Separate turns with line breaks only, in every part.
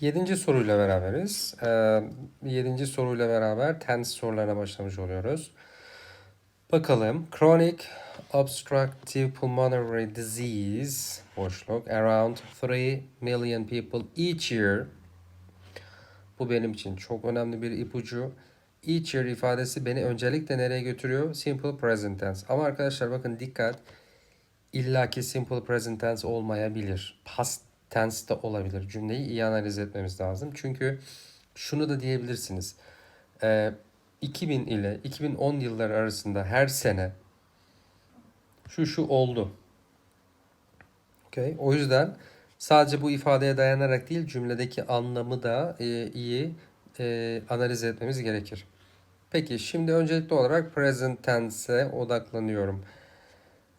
Yedinci soruyla beraberiz. Ee, yedinci soruyla beraber tense sorularına başlamış oluyoruz. Bakalım. Chronic obstructive pulmonary disease boşluk around 3 million people each year. Bu benim için çok önemli bir ipucu. Each year ifadesi beni öncelikle nereye götürüyor? Simple present tense. Ama arkadaşlar bakın dikkat. İlla ki simple present tense olmayabilir. Past tense de olabilir. Cümleyi iyi analiz etmemiz lazım. Çünkü şunu da diyebilirsiniz. Ee, 2000 ile 2010 yılları arasında her sene şu şu oldu. Okay. O yüzden sadece bu ifadeye dayanarak değil cümledeki anlamı da e, iyi e, analiz etmemiz gerekir. Peki şimdi öncelikli olarak present tense'e odaklanıyorum.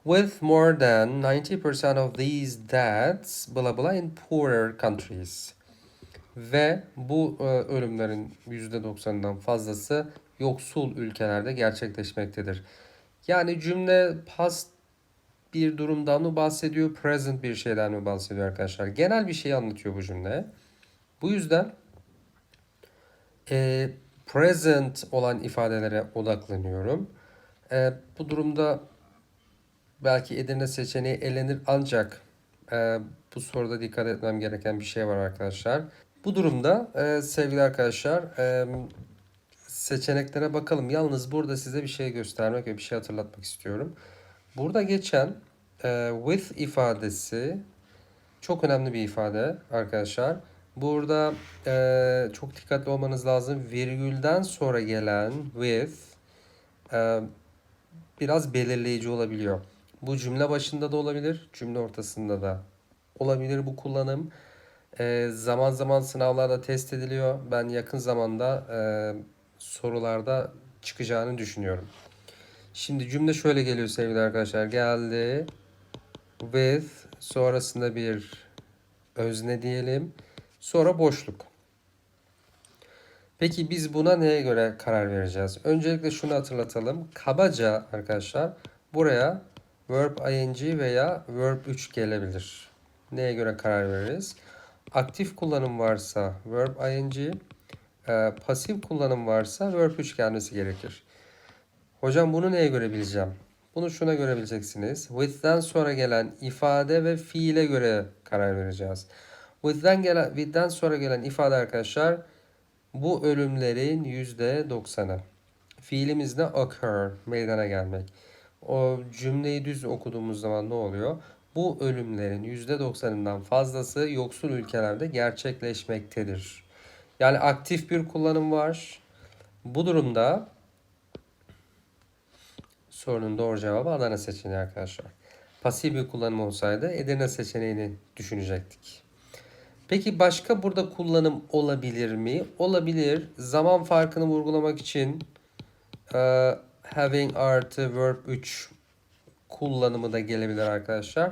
With more than 90% of these deaths blah blah in poorer countries. Ve bu e, ölümlerin %90'dan fazlası yoksul ülkelerde gerçekleşmektedir. Yani cümle past bir durumdan mı bahsediyor, present bir şeyden mi bahsediyor arkadaşlar? Genel bir şey anlatıyor bu cümle. Bu yüzden e, present olan ifadelere odaklanıyorum. E, bu durumda belki Edirne seçeneği elenir ancak e, bu soruda dikkat etmem gereken bir şey var arkadaşlar. Bu durumda e, sevgili arkadaşlar e, seçeneklere bakalım. Yalnız burada size bir şey göstermek ve bir şey hatırlatmak istiyorum. Burada geçen e, with ifadesi çok önemli bir ifade arkadaşlar. Burada e, çok dikkatli olmanız lazım. Virgülden sonra gelen with e, biraz belirleyici olabiliyor. Bu cümle başında da olabilir, cümle ortasında da olabilir bu kullanım. E, zaman zaman sınavlarda test ediliyor. Ben yakın zamanda e, sorularda çıkacağını düşünüyorum. Şimdi cümle şöyle geliyor sevgili arkadaşlar. Geldi with sonrasında bir özne diyelim. Sonra boşluk. Peki biz buna neye göre karar vereceğiz? Öncelikle şunu hatırlatalım. Kabaca arkadaşlar buraya verb ing veya verb 3 gelebilir. Neye göre karar veririz? Aktif kullanım varsa verb ing, e, pasif kullanım varsa verb 3 gelmesi gerekir. Hocam bunu neye göre bileceğim? Bunu şuna göre bileceksiniz. With'ten sonra gelen ifade ve fiile göre karar vereceğiz. With'ten gelen, with'ten sonra gelen ifade arkadaşlar bu ölümlerin %90'ı. Fiilimiz ne? Occur, meydana gelmek. O cümleyi düz okuduğumuz zaman ne oluyor? Bu ölümlerin %90'ından fazlası yoksul ülkelerde gerçekleşmektedir. Yani aktif bir kullanım var. Bu durumda sorunun doğru cevabı Adana seçeneği arkadaşlar. Pasif bir kullanım olsaydı Edirne seçeneğini düşünecektik. Peki başka burada kullanım olabilir mi? Olabilir. Zaman farkını vurgulamak için having artı verb 3 kullanımı da gelebilir arkadaşlar.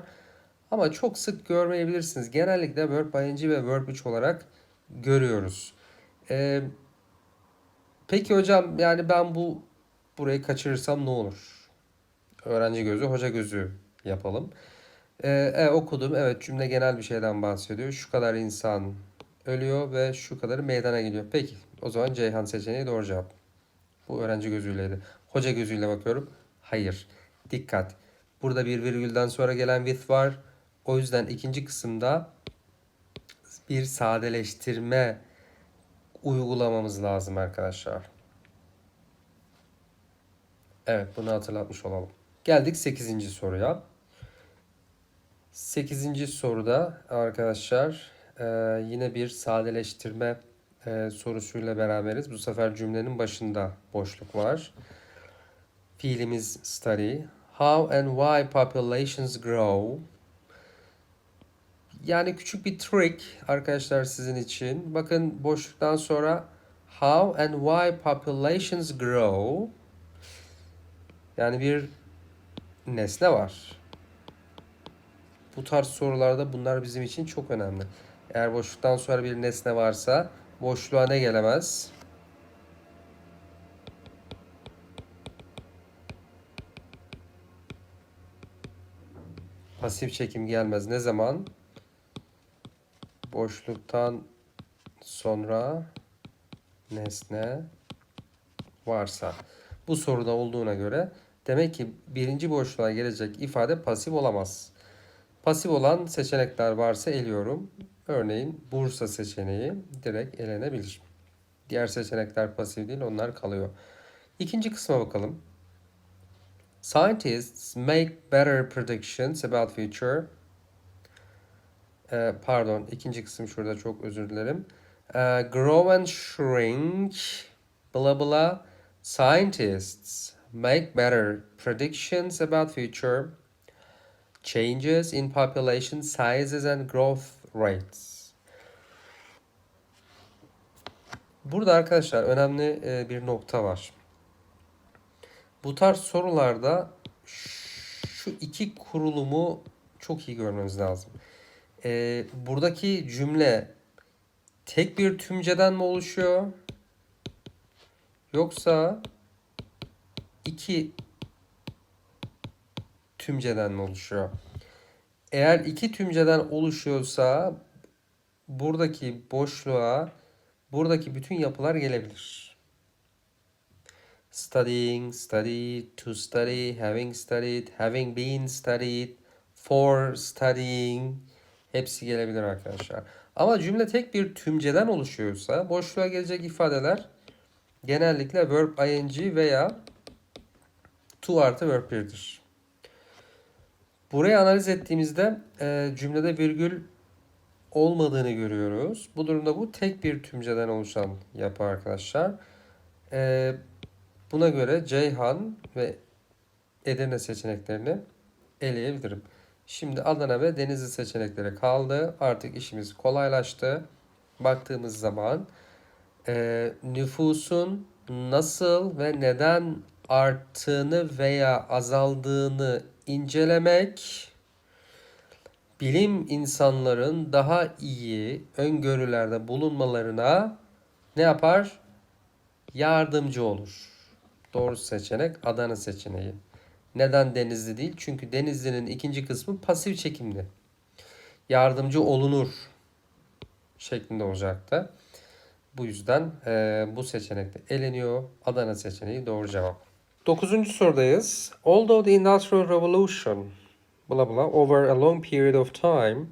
Ama çok sık görmeyebilirsiniz. Genellikle verb ing ve verb 3 olarak görüyoruz. E, peki hocam yani ben bu burayı kaçırırsam ne olur? Öğrenci gözü, hoca gözü yapalım. Ee, e, okudum. Evet cümle genel bir şeyden bahsediyor. Şu kadar insan ölüyor ve şu kadarı meydana geliyor. Peki o zaman Ceyhan seçeneği doğru cevap. Bu öğrenci gözüyleydi. Hoca gözüyle bakıyorum. Hayır. Dikkat. Burada bir virgülden sonra gelen with var. O yüzden ikinci kısımda bir sadeleştirme uygulamamız lazım arkadaşlar. Evet bunu hatırlatmış olalım. Geldik 8. soruya. 8. soruda arkadaşlar e, yine bir sadeleştirme e, sorusuyla beraberiz. Bu sefer cümlenin başında boşluk var. Fiilimiz study. How and why populations grow. Yani küçük bir trick arkadaşlar sizin için. Bakın boşluktan sonra how and why populations grow. Yani bir nesne var. Bu tarz sorularda bunlar bizim için çok önemli. Eğer boşluktan sonra bir nesne varsa boşluğa ne gelemez? Pasif çekim gelmez. Ne zaman? Boşluktan sonra nesne varsa. Bu soruda olduğuna göre demek ki birinci boşluğa gelecek ifade pasif olamaz. Pasif olan seçenekler varsa eliyorum. Örneğin Bursa seçeneği direkt elenebilir. Diğer seçenekler pasif değil onlar kalıyor. İkinci kısma bakalım. Scientists make better predictions about future. Ee, pardon, ikinci kısım şurada çok özür dilerim. Ee, grow and shrink, blah blah. Scientists make better predictions about future changes in population sizes and growth rates. Burada arkadaşlar önemli e, bir nokta var. Bu tarz sorularda şu iki kurulumu çok iyi görmeniz lazım. E, buradaki cümle tek bir tümceden mi oluşuyor? Yoksa iki tümceden mi oluşuyor? Eğer iki tümceden oluşuyorsa buradaki boşluğa buradaki bütün yapılar gelebilir. Studying, study, to study, having studied, having been studied, for studying hepsi gelebilir arkadaşlar. Ama cümle tek bir tümceden oluşuyorsa boşluğa gelecek ifadeler genellikle verb ing veya to artı verb 1'dir. Burayı analiz ettiğimizde e, cümlede virgül olmadığını görüyoruz. Bu durumda bu tek bir tümceden oluşan yapı arkadaşlar. E, buna göre Ceyhan ve Edirne seçeneklerini eleyebilirim. Şimdi Adana ve Denizli seçenekleri kaldı. Artık işimiz kolaylaştı. Baktığımız zaman e, nüfusun nasıl ve neden arttığını veya azaldığını incelemek bilim insanların daha iyi öngörülerde bulunmalarına ne yapar? Yardımcı olur. Doğru seçenek Adana seçeneği. Neden Denizli değil? Çünkü Denizli'nin ikinci kısmı pasif çekimli. Yardımcı olunur şeklinde olacaktı. Bu yüzden e, bu seçenekte eleniyor. Adana seçeneği doğru cevap. Dokuzuncu sorudayız. Although the Industrial Revolution blah blah over a long period of time,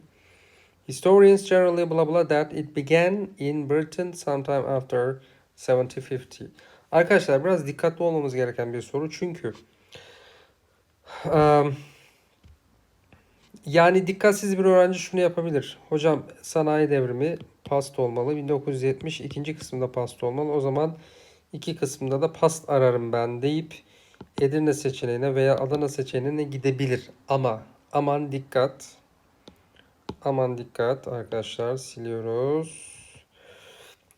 historians generally blah blah that it began in Britain sometime after 1750. Arkadaşlar biraz dikkatli olmamız gereken bir soru çünkü yani dikkatsiz bir öğrenci şunu yapabilir. Hocam sanayi devrimi past olmalı. 1970 ikinci kısımda past olmalı. O zaman iki kısımda da past ararım ben deyip Edirne seçeneğine veya Adana seçeneğine gidebilir. Ama aman dikkat. Aman dikkat arkadaşlar siliyoruz.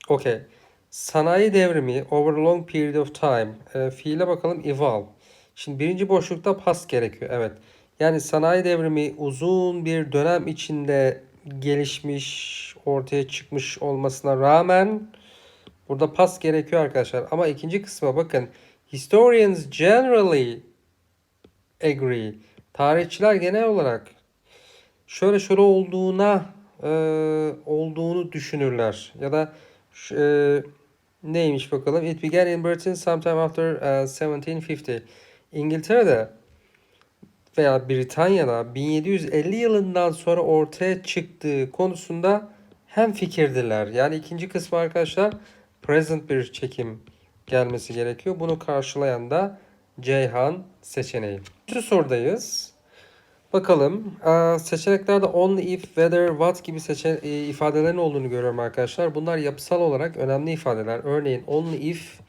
Okey. Sanayi devrimi over a long period of time. E, fiile bakalım evolve. Şimdi birinci boşlukta past gerekiyor. Evet. Yani sanayi devrimi uzun bir dönem içinde gelişmiş, ortaya çıkmış olmasına rağmen burada pas gerekiyor arkadaşlar. Ama ikinci kısma bakın. Historians generally agree. Tarihçiler genel olarak şöyle şöyle olduğuna e, olduğunu düşünürler. Ya da e, neymiş bakalım. It began in Britain sometime after uh, 1750. İngiltere'de veya Britanya'da 1750 yılından sonra ortaya çıktığı konusunda hem fikirdiler. Yani ikinci kısmı arkadaşlar present bir çekim gelmesi gerekiyor. Bunu karşılayan da Ceyhan seçeneği. Üçüncü sorudayız. Bakalım seçeneklerde only, if, whether, what gibi seçen e, ifadelerin olduğunu görüyorum arkadaşlar. Bunlar yapısal olarak önemli ifadeler. Örneğin only if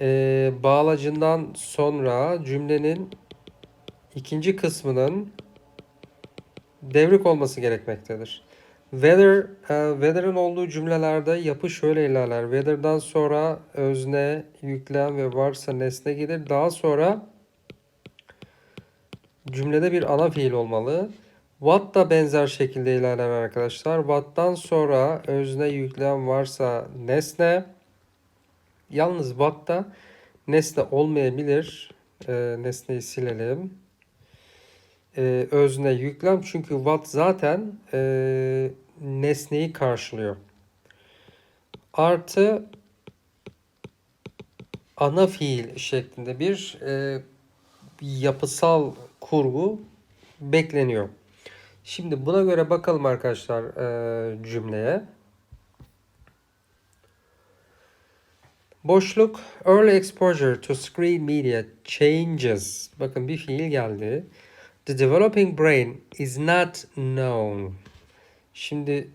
e, bağlacından sonra cümlenin ikinci kısmının devrik olması gerekmektedir. Whether, uh, whether'ın olduğu cümlelerde yapı şöyle ilerler. Whether'dan sonra özne, yüklem ve varsa nesne gelir. Daha sonra cümlede bir ana fiil olmalı. What da benzer şekilde ilerler arkadaşlar. What'tan sonra özne, yüklem varsa nesne. Yalnız what da nesne olmayabilir. E, nesneyi silelim e, özne yüklem çünkü what zaten e, nesneyi karşılıyor. artı ana fiil şeklinde bir e, yapısal kurgu bekleniyor. Şimdi buna göre bakalım arkadaşlar e, cümleye. Boşluk early exposure to screen media changes. Bakın bir fiil geldi. The developing brain is not known. Şimdi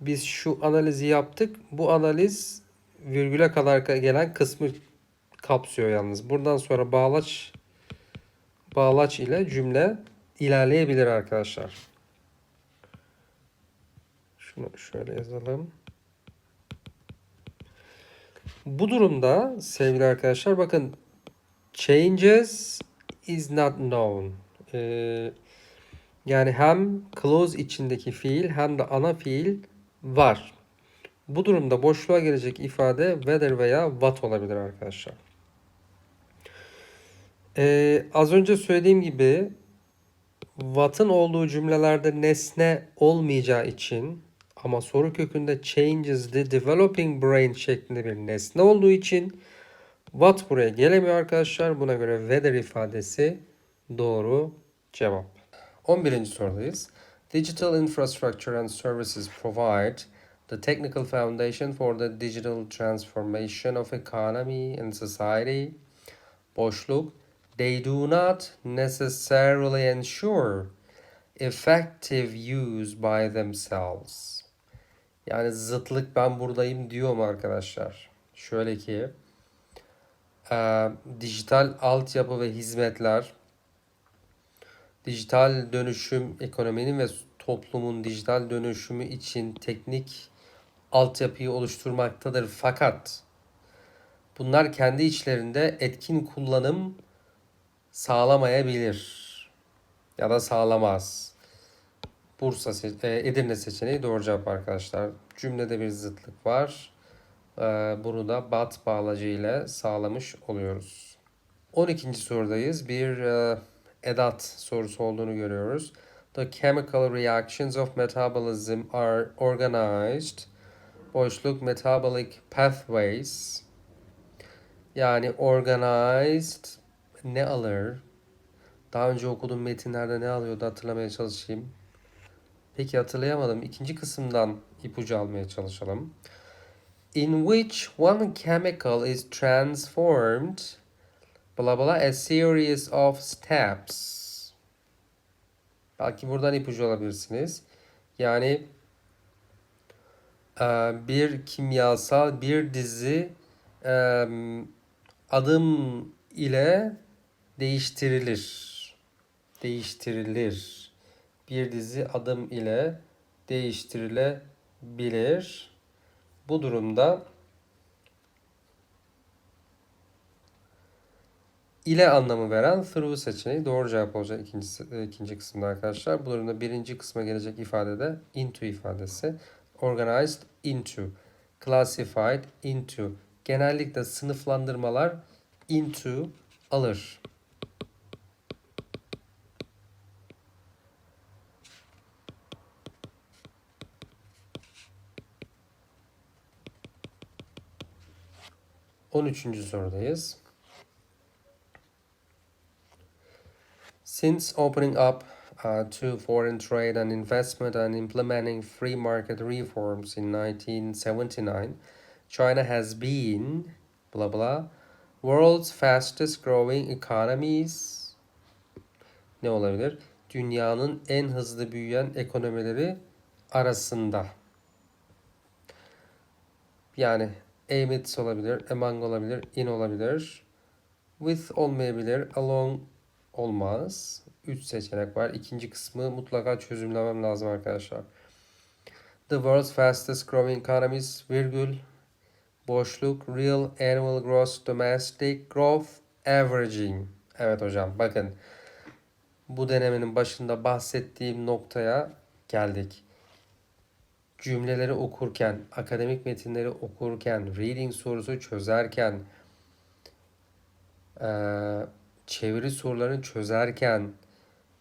biz şu analizi yaptık. Bu analiz virgüle kadar gelen kısmı kapsıyor yalnız. Buradan sonra bağlaç bağlaç ile cümle ilerleyebilir arkadaşlar. Şunu şöyle yazalım. Bu durumda sevgili arkadaşlar bakın changes is not known. Ee, yani hem clause içindeki fiil hem de ana fiil var. Bu durumda boşluğa gelecek ifade whether veya what olabilir arkadaşlar. Ee, az önce söylediğim gibi what'ın olduğu cümlelerde nesne olmayacağı için ama soru kökünde changes the developing brain şeklinde bir nesne olduğu için what buraya gelemiyor arkadaşlar. Buna göre whether ifadesi doğru cevap. 11. sorudayız. Digital infrastructure and services provide the technical foundation for the digital transformation of economy and society. Boşluk. They do not necessarily ensure effective use by themselves. Yani zıtlık ben buradayım diyor mu arkadaşlar? Şöyle ki e, dijital altyapı ve hizmetler dijital dönüşüm ekonominin ve toplumun dijital dönüşümü için teknik altyapıyı oluşturmaktadır. Fakat bunlar kendi içlerinde etkin kullanım sağlamayabilir ya da sağlamaz. Bursa se- e, Edirne seçeneği doğru cevap arkadaşlar. Cümlede bir zıtlık var. E, Bunu da bat bağlacı ile sağlamış oluyoruz. 12. sorudayız. Bir e, edat sorusu olduğunu görüyoruz. The chemical reactions of metabolism are organized. Boşluk metabolic pathways. Yani organized ne alır? Daha önce okuduğum metinlerde ne alıyordu hatırlamaya çalışayım. Peki hatırlayamadım. İkinci kısımdan ipucu almaya çalışalım. In which one chemical is transformed bla bla a series of steps. Belki buradan ipucu alabilirsiniz. Yani e, bir kimyasal bir dizi e, adım ile değiştirilir. Değiştirilir. Bir dizi adım ile değiştirilebilir. Bu durumda ile anlamı veren through seçeneği doğru cevap olacak ikinci, ikinci kısımda arkadaşlar. Bu durumda birinci kısma gelecek ifade de into ifadesi. Organized into, classified into. Genellikle sınıflandırmalar into alır. On üçüncü sorudayız. Since opening up uh, to foreign trade and investment and implementing free market reforms in 1979, China has been blah blah world's fastest growing economies. Ne olabilir? Dünyanın en hızlı büyüyen ekonomileri arasında. Yani amidst olabilir, among olabilir, in olabilir. With olmayabilir, along olmaz. 3 seçenek var. İkinci kısmı mutlaka çözümlemem lazım arkadaşlar. The world's fastest growing economies virgül boşluk real annual gross domestic growth averaging. Evet hocam bakın bu denemenin başında bahsettiğim noktaya geldik. Cümleleri okurken, akademik metinleri okurken, reading sorusu çözerken, çeviri sorularını çözerken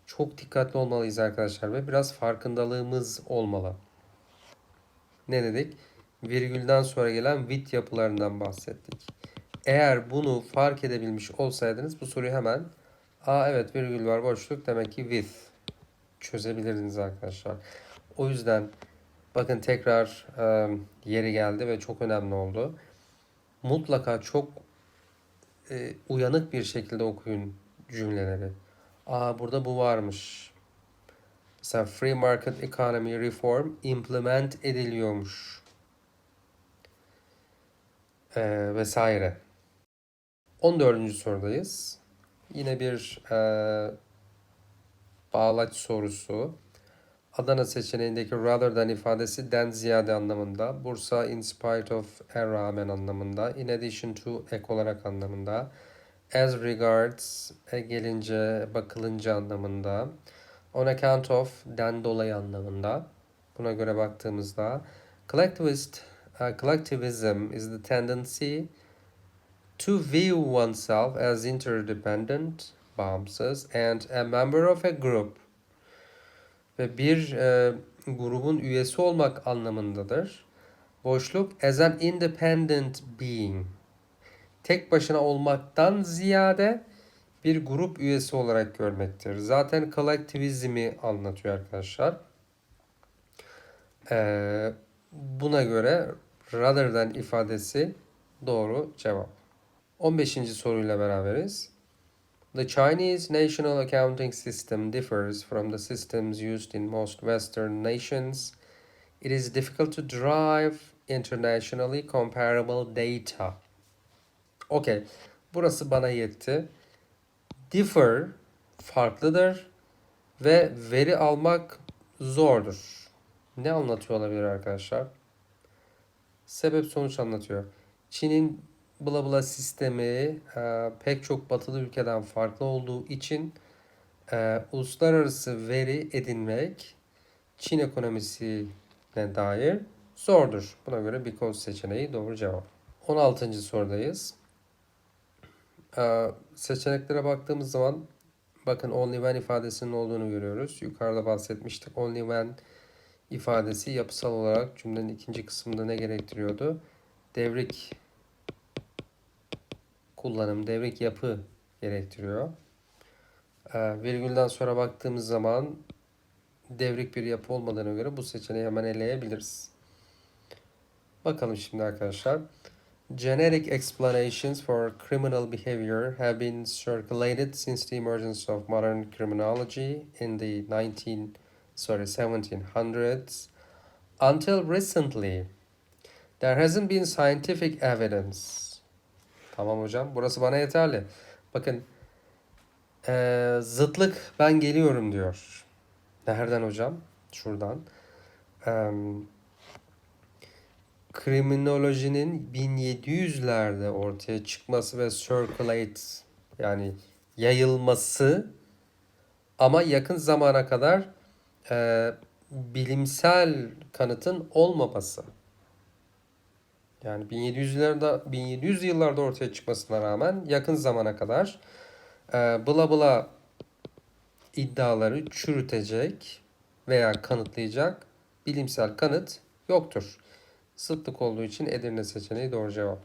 çok dikkatli olmalıyız arkadaşlar ve biraz farkındalığımız olmalı. Ne dedik? virgülden sonra gelen with yapılarından bahsettik. Eğer bunu fark edebilmiş olsaydınız bu soruyu hemen aa evet virgül var boşluk demek ki with çözebilirdiniz arkadaşlar. O yüzden bakın tekrar e, yeri geldi ve çok önemli oldu. Mutlaka çok e, uyanık bir şekilde okuyun cümleleri. Aa burada bu varmış. Mesela free market economy reform implement ediliyormuş. Ee, vesaire. 14. sorudayız. Yine bir e, bağlaç sorusu. Adana seçeneğindeki rather than ifadesi den ziyade anlamında. Bursa in spite of e rağmen anlamında. In addition to ek olarak anlamında. As regards e gelince bakılınca anlamında. On account of den dolayı anlamında. Buna göre baktığımızda collectivist uh, collectivism is the tendency to view oneself as interdependent, bağımsız and a member of a group ve bir e, grubun üyesi olmak anlamındadır. Boşluk as an independent being. Tek başına olmaktan ziyade bir grup üyesi olarak görmektir. Zaten kolektivizmi anlatıyor arkadaşlar. Ee, buna göre rather than ifadesi doğru cevap. 15. soruyla beraberiz. The Chinese national accounting system differs from the systems used in most Western nations. It is difficult to derive internationally comparable data. Okay, burası bana yetti. Differ farklıdır ve veri almak zordur. Ne anlatıyor olabilir arkadaşlar? Sebep sonuç anlatıyor. Çin'in bla bla sistemi e, pek çok batılı ülkeden farklı olduğu için e, uluslararası veri edinmek Çin ekonomisine dair zordur. Buna göre because seçeneği doğru cevap. 16. sorudayız. E, seçeneklere baktığımız zaman bakın only when ifadesinin olduğunu görüyoruz. Yukarıda bahsetmiştik. Only when ifadesi yapısal olarak cümlenin ikinci kısmında ne gerektiriyordu? Devrik kullanım, devrik yapı gerektiriyor. Ee, virgülden sonra baktığımız zaman devrik bir yapı olmadığına göre bu seçeneği hemen eleyebiliriz. Bakalım şimdi arkadaşlar. Generic explanations for criminal behavior have been circulated since the emergence of modern criminology in the 19 sorry 1700s until recently. There hasn't been scientific evidence Tamam hocam. Burası bana yeterli. Bakın. Ee, zıtlık ben geliyorum diyor. Nereden hocam? Şuradan. Ee, kriminolojinin 1700'lerde ortaya çıkması ve circulate yani yayılması ama yakın zamana kadar e, bilimsel kanıtın olmaması. Yani 1700'lerde 1700 yıllarda ortaya çıkmasına rağmen yakın zamana kadar e, bla bla iddiaları çürütecek veya kanıtlayacak bilimsel kanıt yoktur. Sıtlık olduğu için Edirne seçeneği doğru cevap.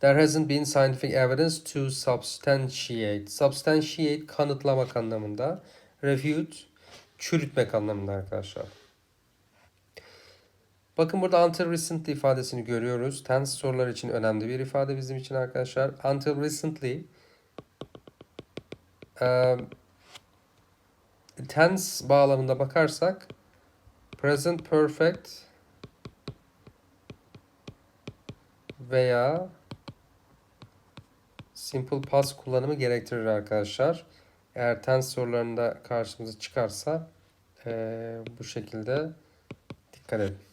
There hasn't been scientific evidence to substantiate. Substantiate kanıtlamak anlamında. Refute çürütmek anlamında arkadaşlar. Bakın burada until recently ifadesini görüyoruz. Tense sorular için önemli bir ifade bizim için arkadaşlar. Until recently um, tense bağlamında bakarsak present perfect veya simple past kullanımı gerektirir arkadaşlar. Eğer tense sorularında karşımıza çıkarsa ee, bu şekilde dikkat edin.